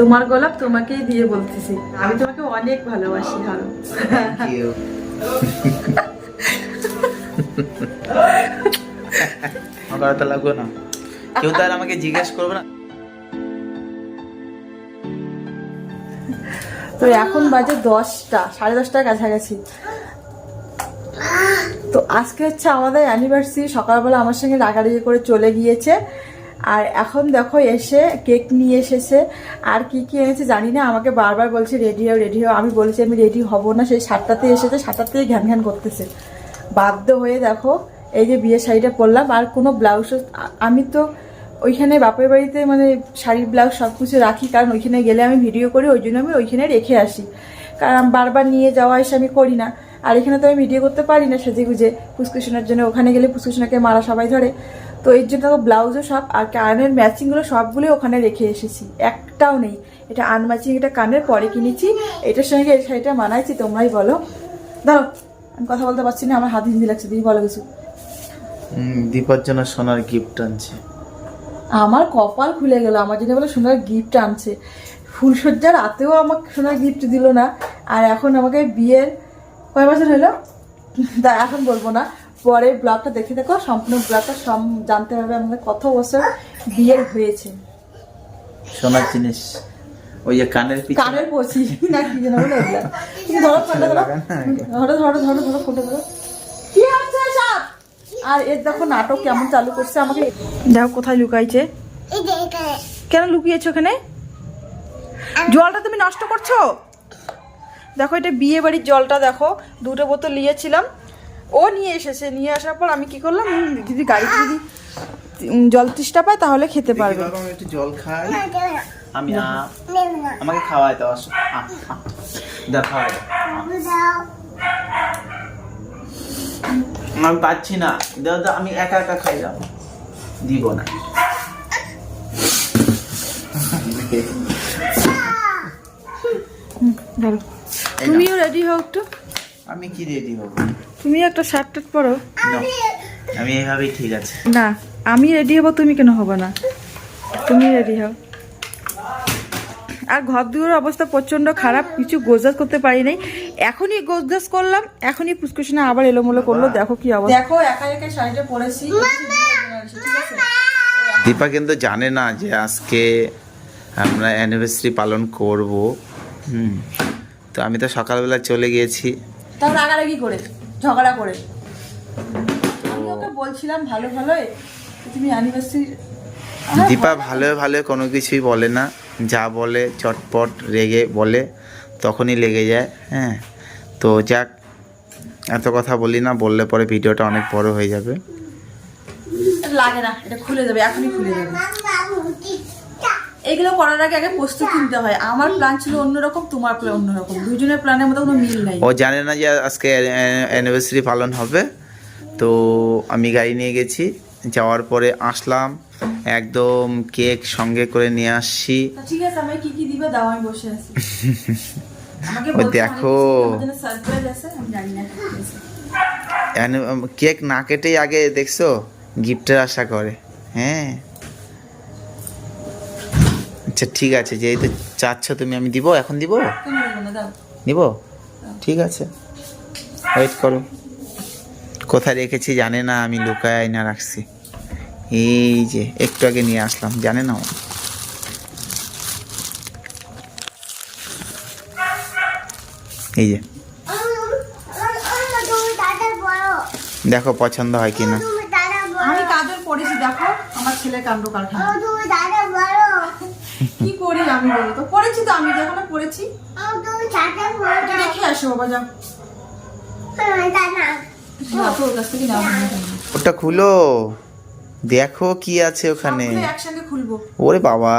তোমার গোলাপ তোমাকেই দিয়ে বলতেছি। আমি তোমাকে অনেক ভালোবাসি ধরো আমার লাগবে না। কেউ তার আমাকে জিজ্ঞেস করবে না? তো এখন বাজে দশটা সাড়ে দশটার কাছাকাছি। তো আজকে হচ্ছে আমাদের অ্যানিভার্সারি সকালবেলা আমার সঙ্গে রাগারাগি করে চলে গিয়েছে। আর এখন দেখো এসে কেক নিয়ে এসেছে। আর কি কি এনেছে জানি না, আমাকে বারবার বলছে রেডি হও রেডি হও। আমি বলেছি, আমি রেডি হব না। সেই সাতটাতে এসেছে, সাতটাতেই ঘ্যান ঘ্যান করতেছে। বাধ্য হয়ে দেখো, এই যে বিয়ের শাড়িটা পরলাম, আর কোনো ব্লাউজ আমি তো ওইখানে বাপের বাড়িতে মানে শাড়ির ব্লাউজ সব কিছু রাখি, কারণ ওইখানে গেলে আমি ভিডিও করি, ওই জন্য আমি ওইখানে রেখে আসি। কারণ বারবার নিয়ে যাওয়া এসে আমি করি না। আর এখানে তো আমি ভিডিও করতে পারি না সেজে গুজে ফুসকুশনের জন্য ওখানে গেলে ফুসকুশনাকে মারা সবাই ধরে। তো এর জন্য ব্লাউজও সব আর কানের ম্যাচিংগুলো সবগুলো ওখানে রেখে এসেছি। একটাও নেই। এটা আনম্যাচিং এটা কানের পরে কিনেছি। এটার সঙ্গে এই শাড়িটা মানাইছি তোমরাই বলো। দাও আমি কথা বলতে পারছি না আমার হাত হিন্দি লাগছে তুমি বলো কিছু। সোনার গিফট আনছে। আমার কপাল খুলে গেল আমার জন্য বলে সোনার গিফট আনছে। ফুলসজ্জার রাতেও আমাকে সোনার গিফট দিল না। আর এখন আমাকে বিয়ের কয় বছর হলো? তা এখন বলব না। পরে ব্লগটা দেখে দেখো সম্পূর্ণ ব্লগটা সব জানতে পারবে আমাদের কত বছর বিয়ের হয়েছে। সোনার জিনিস। ওই যে কানের পিছনে। কানের পচি না কি যেন বলে ওগুলা। তুমি ধরো ফোনটা ধরো। ধরো ধরো ধরো ধরো ফোনটা ধরো। কি হচ্ছে সব আর এর দেখো নাটক কেমন চালু করছে আমাকে। দেখো কোথায় লুকাইছে? কেন লুকিয়েছো ওখানে? জলটা তুমি নষ্ট করছ? দেখো এটা বিয়ে বাড়ির জলটা দেখো দুটো বোতল নিয়েছিলাম। ও নিয়ে এসেছে নিয়ে আসার পর আমি কি করলাম যদি দিদি গাড়িতে যদি জল তৃষ্ণা পায় তাহলে খেতে পারবে। একটু জল খাই। আমি আমাকে খাওয়াই দাও দাও। আমি পাচ্ছি না। দাও দাও আমি একা একা খাই দাও। দিব না। ধরো। তুমিও রেডি হও একটু। আমি কি রেডি হব? তুমি একটা শার্ট টার্ট পরো। আমি এইভাবেই ঠিক আছে। না আমি রেডি হব তুমি কেন হবে না? তুমি রেডি হও। আর ঘর দুয়ার অবস্থা প্রচণ্ড খারাপ কিছু গোজগাজ করতে পারি নাই। এখনই গোজগাজ করলাম এখনই পুষ্কুশনা আবার এলোমেলো করল দেখো কি অবস্থা। দেখো একা একা শাড়িটা পরেছি। দীপা কিন্তু জানে না যে আজকে আমরা অ্যানিভার্সারি পালন করব। হুম। তো আমি তো সকালবেলা চলে গিয়েছি। তাও রাগারাগি করে ঝগড়া করে। আমি ওকে বলছিলাম ভালো ভালো তুমি অ্যানিভার্সারি দীপা ভালো ভালো কোনো কিছুই বলে না। যা বলে চটপট রেগে বলে তখনই লেগে যায় হ্যাঁ। তো যাক এত কথা বলি না বললে পরে ভিডিওটা অনেক বড় হয়ে যাবে। লাগে না এটা খুলে যাবে এখনই খুলে যাবে। এগুলো করার আগে আগে প্রস্তুতি নিতে হয়। আমার প্ল্যান ছিল অন্যরকম তোমার প্ল্যান অন্যরকম। দুজনের প্ল্যানের মধ্যে কোনো মিল নাই। ও জানে না যে আজকে অ্যানিভার্সারি পালন হবে। তো আমি গাড়ি নিয়ে গেছি। যাওয়ার পরে আসলাম। একদম কেক সঙ্গে করে নিয়ে আসছি। ঠিক আছে আমাকে কি কি দিবে দাও আমি বসে আছি। ও দেখো। আমি কেক না কেটেই আগে দেখছ গিফটের আশা করে। হ্যাঁ। আচ্ছা ঠিক আছে যেহেতু চাচ্ছ তুমি আমি দিব? এখন দিব? দেবো না দাও নিব ঠিক আছে। ওয়েট করো। কোথায় রেখেছি জানে না আমি লুকায় আয়না রাখছি। এই যে একটু আগে নিয়ে আসলাম জানে না এই যে। দেখো পছন্দ হয় কিনা। আমি কাজল পড়েছি দেখো আমার ছেলে কাণ্ড কারখানা কি করি আমি বলো তো? পড়েছি তো আমি যখন পড়েছি রেখে আসো বাবা যাও। থেকে নাও ওটা খুলো। দেখো কি আছে ওখানে। ওরে বাবা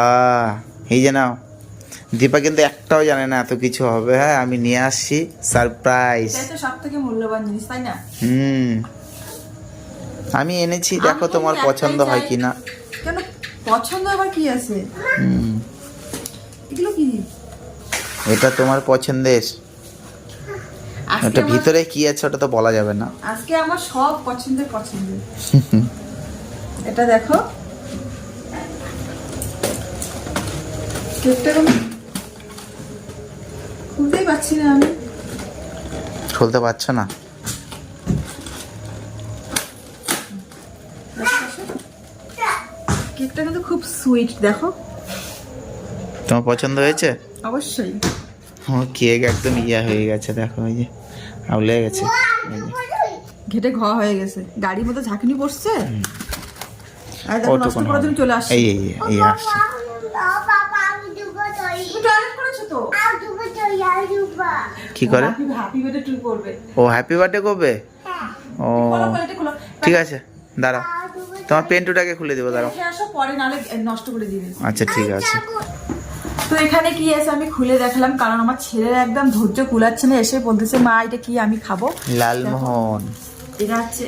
এই যে নাও। দীপা কিন্তু একটাও জানে না এত কিছু হবে। হ্যাঁ আমি নিয়ে আসছি। সারপ্রাইজ। সব থেকে মূল্যবান জিনিস তাই না? হুম। আমি এনেছি দেখো তোমার পছন্দ হয়। কিনা। কেন? পছন্দ আবার কি আছে? হুম। এগুলো কি? এটা তোমার পছন্দের। ওটা ভিতরে কি আছে ওটা তো বলা যাবে না। আজকে আমার সব পছন্দের পছন্দের। এটা দেখো। কেকটা কেমন? পারছি না আমি। খুলতে পারছ না? কেকটা কিন্তু খুব সুইট দেখো। তোমার পছন্দ হয়েছে? অবশ্যই। ও কেক একদম ইয়া হয়ে গেছে দেখো এই যে আউলে গেছে। ঘেটে ঘ হয়ে গেছে। গাড়ির মধ্যে ঝাঁকুনি পড়ছে? আর দেখো নষ্ট করার জন্য চলে আসছে। এই এই এই, আসছে। তুমি টয়লেট করেছ তো? কি করে? ও হ্যাপি বার্থডে করবে। ও খোলো। ঠিক আছে দাঁড়াও। তোমার পেন্টুটাকে খুলে দেবো দাঁড়াও। রেখে আসো পরে নালে নষ্ট করে দিবে। আচ্ছা ঠিক আছে। তো এখানে কি আছে আমি খুলে দেখলাম কারণ আমার ছেলের একদম ধৈর্য কুলাচ্ছে না এসে বলতেছে মা এটা কি? আমি খাব। লালমোহন। এটা হচ্ছে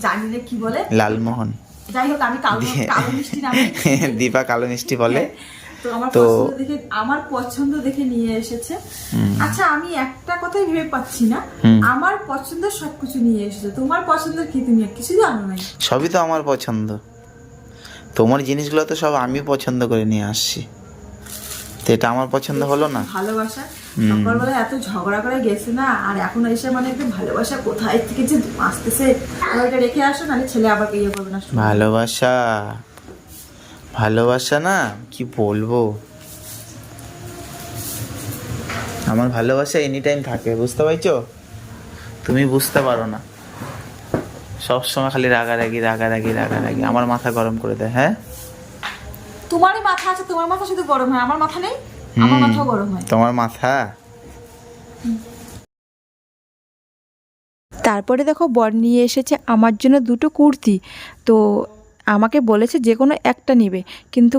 জানি না কি বলে? লালমোহন। যাই হোক আমি কালো কালো মিষ্টি নামে দীপা কালো মিষ্টি বলে। তো আমার পছন্দ দেখে আমার পছন্দ দেখে নিয়ে এসেছে। আচ্ছা আমি একটা কথাই ভেবে পাচ্ছি না। আমার পছন্দ সবকিছু নিয়ে এসেছে। তোমার পছন্দের কি তুমি? কিছু জানো নাই? সবই তো আমার পছন্দ। তোমার জিনিসগুলো তো সব আমি পছন্দ করে নিয়ে আসছি। তো এটা আমার পছন্দ হলো না। ভালোবাসা? সকালবেলা এত ঝগড়া করে গেছে না আর এখন এসে মানে একটু ভালোবাসা কোথায় থেকে যে আসতেছে? ওইটা রেখে আসো নাহলে ছেলে আবার ইয়ে করবে না। ভালোবাসা? ভালোবাসা না? কি বলব? আমার ভালোবাসা এনি টাইম থাকে বুঝতে পারছ? তুমি বুঝতে পারো না। সব সময় খালি রাগারাগি রাগারাগি রাগারাগি। আমার মাথা গরম করে দেয় হ্যাঁ? তোমারই মাথা আছে তোমার মাথা শুধু গরম হয় আমার মাথা নেই? আমার। মাথাও গরম হয়। তোমার মাথা? তারপরে দেখো বর নিয়ে এসেছে আমার জন্য দুটো কুর্তি। তো আমাকে বলেছে যে কোনো একটা নিবে। কিন্তু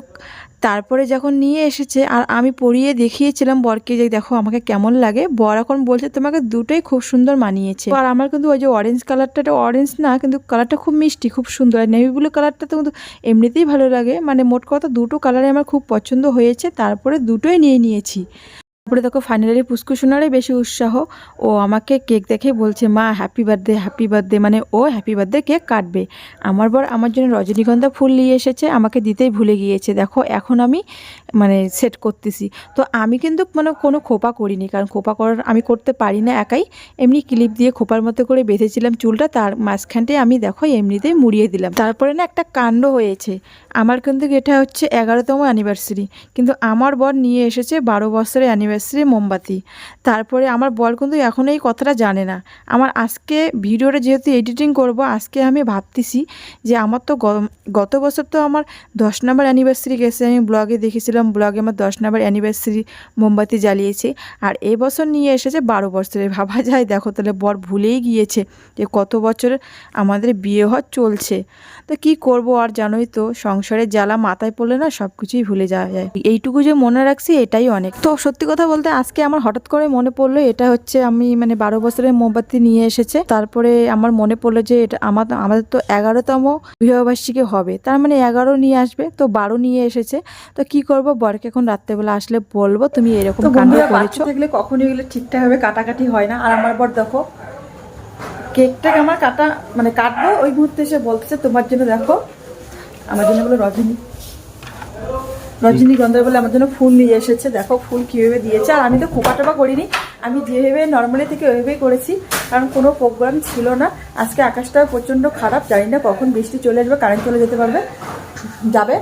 তারপরে যখন নিয়ে এসেছে, আর আমি পরিয়ে দেখিয়েছিলাম বরকে যে দেখো আমাকে কেমন লাগে, বর এখন বলছে তোমাকে দুটোই খুব সুন্দর মানিয়েছে। আর আমার কিন্তু ওই যে অরেঞ্জ কালারটা অরেঞ্জ না, কিন্তু কালারটা খুব মিষ্টি, খুব সুন্দর। আর নেভি ব্লু কালারটা তো কিন্তু এমনিতেই ভালো লাগে। মানে মোট কথা দুটো কালারে আমার খুব পছন্দ হয়েছে, তারপরে দুটোই নিয়ে নিয়েছি। তারপরে দেখো ফাইনালি পুষ্কুসোনারই বেশি উৎসাহ। ও আমাকে কেক দেখে বলছে, মা হ্যাপি বার্থডে হ্যাপি বার্থডে মানে ও হ্যাপি বার্থডে কেক কাটবে। আমার বর আমার জন্য রজনীগন্ধা ফুল নিয়ে এসেছে, আমাকে দিতেই ভুলে গিয়েছে। দেখো, এখন আমি মানে সেট করতেছি। তো আমি কিন্তু মানে কোনো খোপা করিনি, কারণ খোপা করার আমি করতে পারি না একাই। এমনি ক্লিপ দিয়ে খোপার মতো করে বেঁধেছিলাম চুলটা, তার মাঝখানটায় আমি দেখো এমনিতেই মুড়িয়ে দিলাম। তারপরে না একটা কাণ্ড হয়েছে। আমার কিন্তু এটা হচ্ছে এগারোতম অ্যানিভার্সারি কিন্তু আমার বর নিয়ে এসেছে বারো বছরের অ্যানিভার্সারি মোমবাতি। তারপরে আমার বল কিন্তু এখন এই কথাটা জানে না। আমার আজকে ভিডিওটা যেহেতু এডিটিং করব, আজকে আমি ভাবতেছি যে আমার তো গত বছর তো আমার দশ নম্বর অ্যানিভার্সারি গেছে। আমি ব্লগে দেখেছিলাম ব্লগে আমার দশ নম্বর অ্যানিভার্সারি মোমবাতি জ্বালিয়েছি। আর এবছর নিয়ে এসেছে বারো বছরে ভাবা যায়, দেখো তাহলে বর ভুলেই গিয়েছে যে কত বছর আমাদের বিয়ে হওয়ার চলছে। তো কি করব আর জানোই তো, সংসারের জ্বালা মাথায় পড়লে না সব কিছুই ভুলে যাওয়া যায়। এইটুকু যে মনে রাখছি, এটাই অনেক। তো সত্যি কথা বলতে আজকে আমার হঠাৎ করে মনে পড়ল এটা হচ্ছে আমি মানে বারো বছরের মোমবাতি নিয়ে এসেছে। তারপরে আমার মনে পড়ল যে এটা আমার আমাদের তো এগারোতম বিবাহবার্ষিকী হবে। তার মানে এগারো নিয়ে আসবে তো বারো নিয়ে এসেছে। তো কি করব? বরকে এখন রাত্রেবেলা আসলে বলব তুমি এরকম কাণ্ড করেছ। থাকলে কখনই এগুলো ঠিকঠাক ভাবে কাটাকাটি হয় না। আর আমার বর দেখো কেকটাকে আমার কাটা মানে কাটবো ওই মুহূর্তে এসে বলতেছে তোমার জন্য দেখো আমার জন্য বলে রজনী। রজনীগন্ধার বলে আমার জন্য ফুল নিয়ে এসেছে। দেখো ফুল কীভাবে দিয়েছে। আর আমি তো খোপা টোপা করিনি। আমি যেভাবে নর্মালি থেকে ওইভাবেই করেছি। কারণ কোনো প্রোগ্রাম ছিল না। আজকে আকাশটা প্রচণ্ড খারাপ। জানি না কখন বৃষ্টি চলে আসবে কারেন্ট চলে যেতে পারবে। যাবে।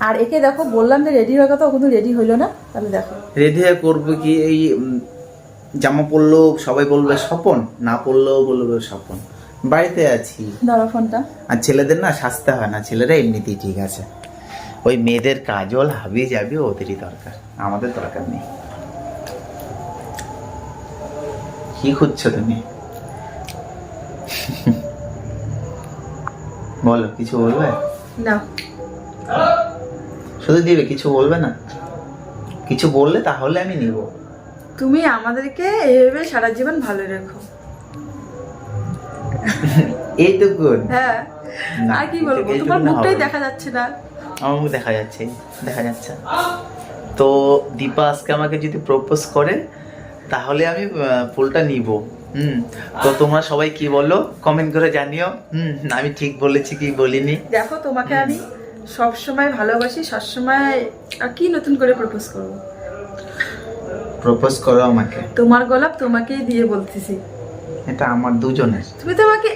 আর একে দেখো বললাম যে রেডি হওয়ার কথা ও কিন্তু রেডি হইল না। তাহলে দেখো। রেডি হয়ে করব কি? এই জামা পরলো সবাই বলবে স্বপন। না পরলেও বলবে স্বপন। বাড়িতে আছি। ধরো ফোনটা। আর ছেলেদের না সাজতে হয় না। ছেলেরা এমনিতেই ঠিক আছে। ওই মেয়েদের কাজল হাবি যাবি ওদেরই দরকার আমাদের দরকার নেই। কি খুঁজছো তুমি? বলো কিছু বলবে? না। শুধু দিবে কিছু বলবে না? কিছু বললে তাহলে আমি নিব। তুমি আমাদেরকে এভাবে সারা জীবন ভালো রেখো। এইটুকুন? হ্যাঁ। না, আর কি বলব? তোমার মুখটাই দেখা যাচ্ছে না। আমার মুখ দেখা যাচ্ছে দেখা যাচ্ছে। তো দীপা আজকে আমাকে যদি প্রপোজ করে তাহলে আমি ফুলটা নিব। হুম তো তোমরা সবাই কি বলো? কমেন্ট করে জানিও। হুম আমি ঠিক বলেছি কি বলিনি? দেখো তোমাকে আমি সব সময় ভালোবাসি সব সময় আর কি নতুন করে প্রপোজ করব? প্রপোজ করো আমাকে। তোমার গোলাপ তোমাকেই দিয়ে বলতেছি। এটা আমার দুজনের। তুমি তো আমাকে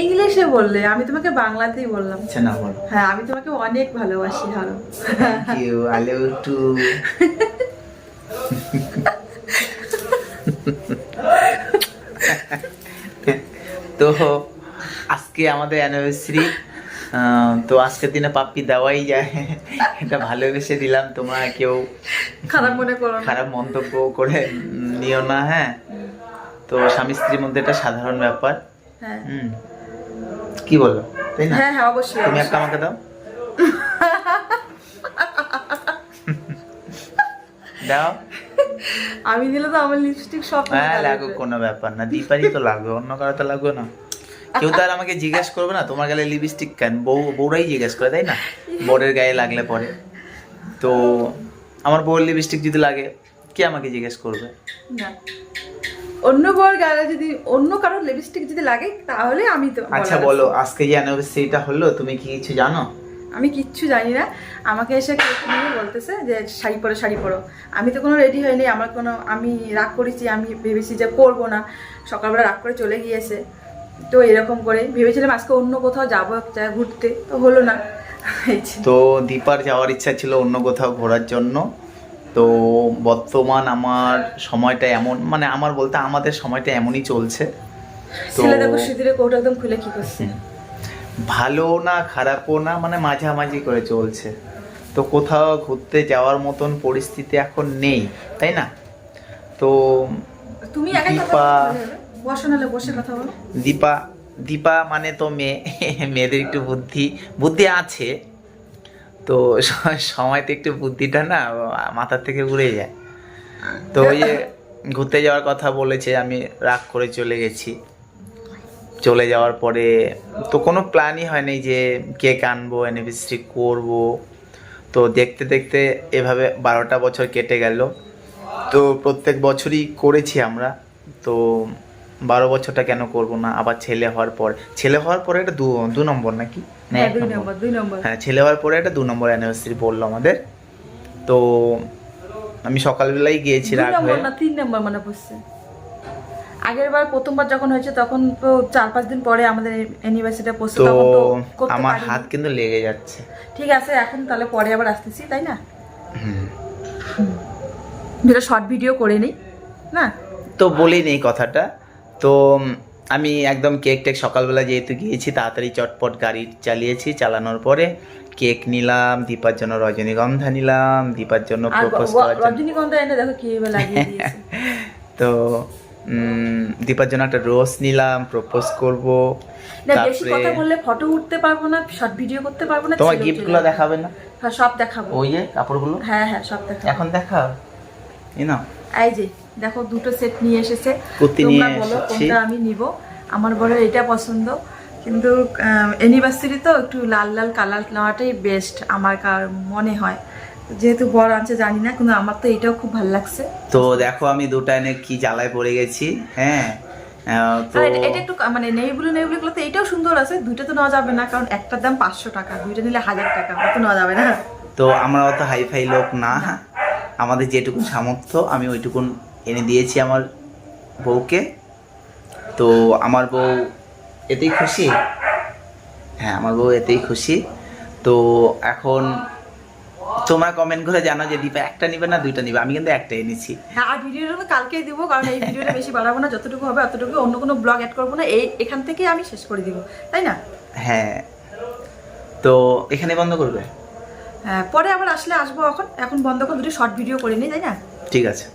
ইংলিশে বললে আমি তোমাকে বাংলাতেই বললাম। আচ্ছা না বলো। হ্যাঁ আমি তোমাকে অনেক ভালোবাসি হারো। Thank you I love you too তো আজকে আমাদের অ্যানিভার্সারি তো আজকের দিনে পাপ্পি দেওয়াই যায়। এটা ভালোবেসে দিলাম তোমরা কেউ। খারাপ মনে করো খারাপ মন্তব্য করে নিও না হ্যাঁ। তো স্বামী স্ত্রীর মধ্যে এটা সাধারণ ব্যাপার। হ্যাঁ। হুম। কি বলো তাই না? হ্যাঁ হ্যাঁ অবশ্যই তুমি একটা আমাকে দাও। দাও। আমি দিলে তো আমার লিপস্টিক সব হ্যাঁ লাগুক কোনো ব্যাপার না দীপারই তো লাগবে অন্য কারও তো লাগবে না। কেউ তো আর আমাকে জিজ্ঞেস করবে না তোমার গালে লিপস্টিক কেন? বউ বউরাই জিজ্ঞেস করে তাই না? বরের গায়ে লাগলে পরে তো আমার বউর লিপস্টিক যদি লাগে কে আমাকে জিজ্ঞেস করবে? না। অন্য বর গালে যদি অন্য কারোর লিপস্টিক যদি লাগে তাহলে আমি তো আচ্ছা বলো আজকে যে অ্যানিভার্সারিটা হলো তুমি কি কিছু জানো? আমি কিচ্ছু জানি না। আমাকে এসে নিয়ে বলতেছে যে শাড়ি পরো শাড়ি পরো। আমি তো কোনো রেডি হয়নি আমার কোনো আমি রাগ করেছি আমি ভেবেছি যে করব না। সকালবেলা রাগ করে চলে গিয়েছে। তো এরকম করে ভেবেছিলাম আজকে অন্য কোথাও যাব এক জায়গায় ঘুরতে। তো হলো না। তো দীপার যাওয়ার ইচ্ছা ছিল অন্য কোথাও ঘোরার জন্য। তো বর্তমান আমার সময়টা এমন মানে আমার বলতে আমাদের সময়টা এমনই চলছে। তো ছেলে দেখো সিঁদুরে কোট একদম খুলে কি করছে? ভালো না খারাপও না মানে মাঝামাঝি করে চলছে। তো কোথাও ঘুরতে যাওয়ার মতন পরিস্থিতি এখন নেই তাই না? তো তুমি দীপা- বসে কথা বলো। দীপা দীপা মানে তো মেয়ে মেয়েদের একটু বুদ্ধি বুদ্ধি আছে। তো স- সময়তে একটু বুদ্ধিটা না মাথার থেকে উড়ে যায়। তো ওই যে ঘুরতে যাওয়ার কথা বলেছে, আমি রাগ করে চলে গেছি। চলে যাওয়ার পরে তো কোনো প্ল্যানই হয়নি যে কেক আনব অ্যানিভার্সারি করব। তো দেখতে দেখতে এভাবে বারোটা বছর কেটে গেল। তো প্রত্যেক বছরই করেছি আমরা। তো বারো বছরটা কেন করব না? আবার ছেলে হওয়ার পর ছেলে হওয়ার পরে এটা দু দু নম্বর নাকি? হ্যাঁ হ্যাঁ ছেলে হওয়ার পরে একটা দু নম্বর অ্যানিভার্সারি পড়ল আমাদের। তো আমি সকালবেলাই গিয়েছি নম্বর হয়ে না তিন নম্বর মনে পড়ছে। আগের বার প্রথমবার যখন হয়েছে তখন তো চার পাঁচ দিন পরে আমাদের অ্যানিভার্সারিটা পড়ছে তো তখন তো আমার হাত কিন্তু লেগে যাচ্ছে। ঠিক আছে এখন তাহলে পরে আবার আসতেছি তাই না? হুম। যেটা শর্ট ভিডিও করে নিই না? তো বলেই নেই কথাটা। তো আমি একদম কেক টেক সকালবেলা যেহেতু গিয়েছি তাড়াতাড়ি চটপট গাড়ি চালিয়েছি চালানোর পরে কেক নিলাম দীপার জন্য রজনীগন্ধা নিলাম দীপার জন্য প্রপোজ করার জন্য রজনীগন্ধা এনে দেখো কীভাবে লাগিয়ে দিয়েছে। তো দীপার জন্য একটা রোজ নিলাম প্রপোজ করব। বেশি তারপরে কথা বললে ফটো উঠতে পারব না শর্ট ভিডিও করতে পারব না তোমার গিফটগুলো দেখাবে না? হ্যাঁ সব দেখাবো। ওই যে কাপড়গুলো? হ্যাঁ হ্যাঁ সব দেখাবো। এখন দেখা এই না এই যে দেখো দুটো সেট নিয়ে এসেছে। তোমরা বলো কোনটা আমি নিব। আমার বড় এটা পছন্দ। কিন্তু অ্যানিভার্সারি তো একটু লাল লাল কালার নেওয়াটাই বেস্ট আমার কার মনে হয়। যেহেতু বড় আছে জানি না কিন্তু আমার তো এটাও খুব ভালো লাগছে। তো দেখো আমি দুটা এনে কি জ্বালায় পড়ে গেছি হ্যাঁ? তো এটা- একটু মানে তো এটাও সুন্দর আছে দুইটা তো নেওয়া যাবে না কারণ একটার দাম পাঁচশো টাকা দুইটা নিলে হাজার টাকা অত নেওয়া যাবে না। তো আমরা অত হাইফাই লোক না। আমাদের যেটুকু সামর্থ্য আমি ওইটুকুন এনে দিয়েছি আমার বউকে। তো আমার বউ এতেই খুশি? হ্যাঁ আমার বউ এতেই খুশি। তো এখন তোমরা কমেন্ট করে জানো যে দীপা একটা নিবে না দুইটা নিবে? আমি কিন্তু একটা এনেছি। হ্যাঁ আর ভিডিওটা তো কালকেই দিব কারণ এই ভিডিওটা বেশি বাড়াবো না যতটুকু হবে অতটুকু অন্য কোনো ব্লগ অ্যাড করব না এই এখান থেকেই আমি শেষ করে দিব তাই না? হ্যাঁ। তো এখানে বন্ধ করবে? হ্যাঁ পরে আবার আসলে আসব এখন। এখন বন্ধ করে দুটো শর্ট ভিডিও করে নিই তাই না? ঠিক আছে।